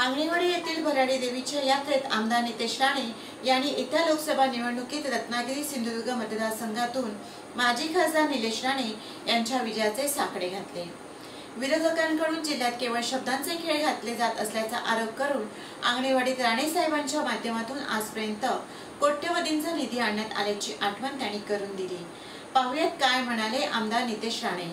आंगणेवाडी येथील भराडी देवीच्या यात्रेत आमदार नितेश राणे यांनी येत्या लोकसभा निवडणुकीत रत्नागिरी सिंधुदुर्ग मतदारसंघातून माजी खासदार निलेश राणे यांच्या विजयाचे साकडे घातले. विरोधकांकडून जिल्ह्यात केवळ शब्दांचे खेळ घातले जात असल्याचा आरोप करून आंगणेवाडीत राणे साहेबांच्या माध्यमातून आजपर्यंत कोट्यवधींचा निधी आणण्यात आल्याची आठवण त्यांनी करून दिली. पाहुयात काय म्हणाले आमदार नितेश राणे.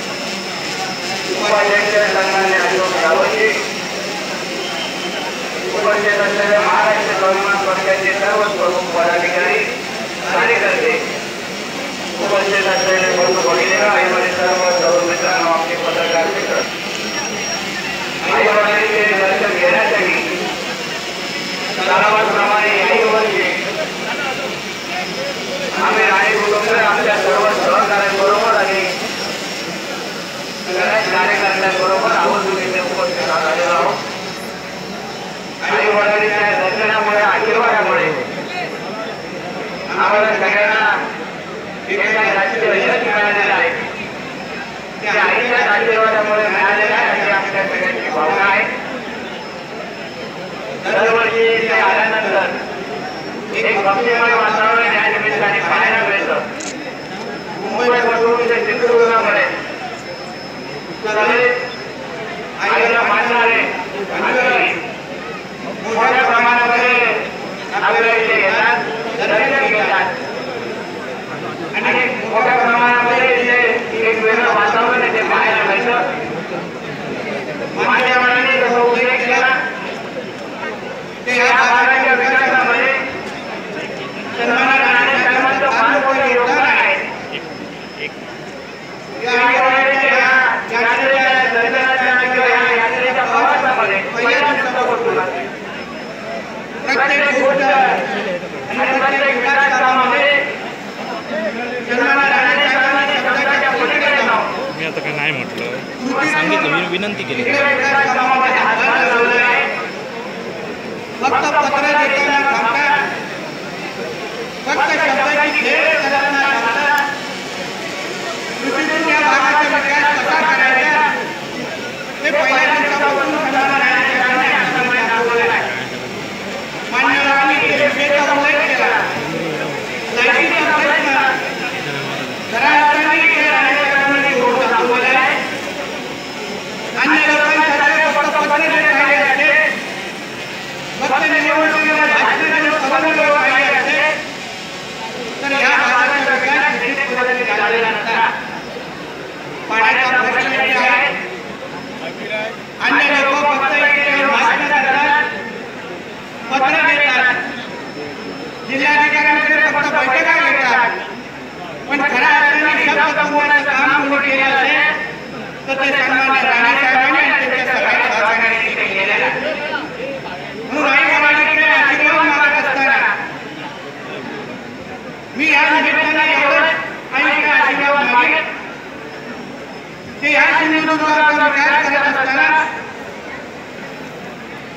महाराष्ट्र सगळ्यांना जे काही राजकीय यश मिळालेलं आहे. ते आईच्याच आशीर्वादामुळे मिळालेलं आहे अशी आमच्या सगळ्यांची भावना आहे. दरवर्षी इथे आल्यानंतर एक भक्तिमय वातावरण या निमित्ताने पाहायला मिळतं. मुंबईपासून ते सिंधुदुर्गामध्ये सगळे आईला मानणारे आणि मोठ्या प्रमाणामध्ये आपल्या इथे येतात दर्शन घेतात आणि मोठ्या प्रमाणामध्ये इथे एक वेगळं वातावरण इथे पाहायला मिळतं माझ्या मनाने जसं उल्लेख केला ते या भागाच्या विकासामध्ये सन्मानित राणे साहेबांचं फार मोठं योगदान आहे या आठवड्याच्या या यात्रेच्या दर्शनाच्या किंवा या यात्रेच्या प्रवासामध्ये पहिला शब्द बोलतो ना. प्रत्येक गोष्ट आणि प्रत्येक विकास कामामध्ये सन्मानित राणे साहेबांनी शब्दाच्या पलीकडे जाऊन मी आता काय नाही म्हटलं. सांगितलं मी विनंती केली. पण खऱ्या अर्थाने शब्द संबोधनाचं काम कोणी केलं असेल तर ते सन्मान्य राणा साहेबांनी आणि त्यांच्या सगळ्या सहकार्याने केलेलं आहे. म्हणून आशीर्वाद मागत असताना मी या निमित्ताने एवढंच आईकडे आशीर्वाद या सिंधुदुर्गाचा विकास करत असताना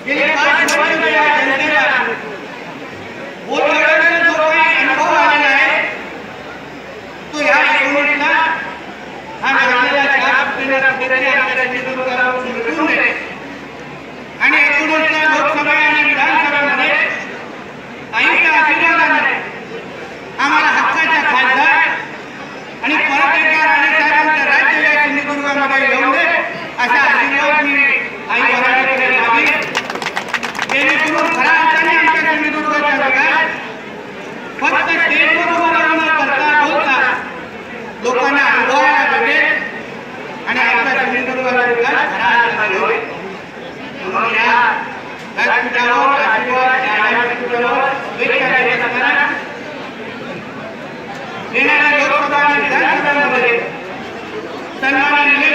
गेले पाच वर्ष या जनतेला येणाऱ्या लोकसभा आणि विधानसभांमध्ये सन्मान्य निलेश